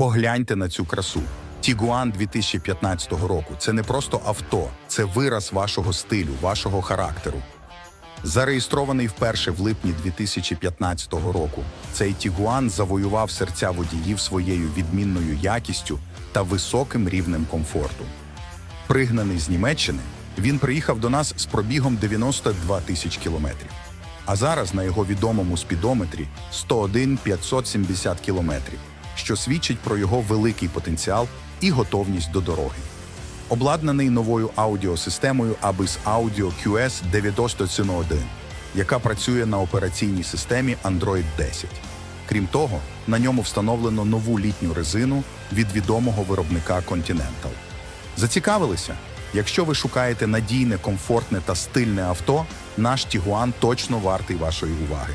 Погляньте на цю красу. Тігуан 2015 року це не просто авто, це вираз вашого стилю, вашого характеру. Зареєстрований вперше в липні 2015 року, цей Тігуан завоював серця водіїв своєю відмінною якістю та високим рівнем комфорту. Пригнаний з Німеччини, він приїхав до нас з пробігом 92 тисяч кілометрів. А зараз на його відомому спідометрі 101 570 кілометрів, що свідчить про його великий потенціал і готовність до дороги. Обладнаний новою аудіосистемою ABIS Audio QS 901, яка працює на операційній системі Android 10. Крім того, на ньому встановлено нову літню резину від відомого виробника Continental. Зацікавилися? Якщо ви шукаєте надійне, комфортне та стильне авто, наш Тігуан точно вартий вашої уваги.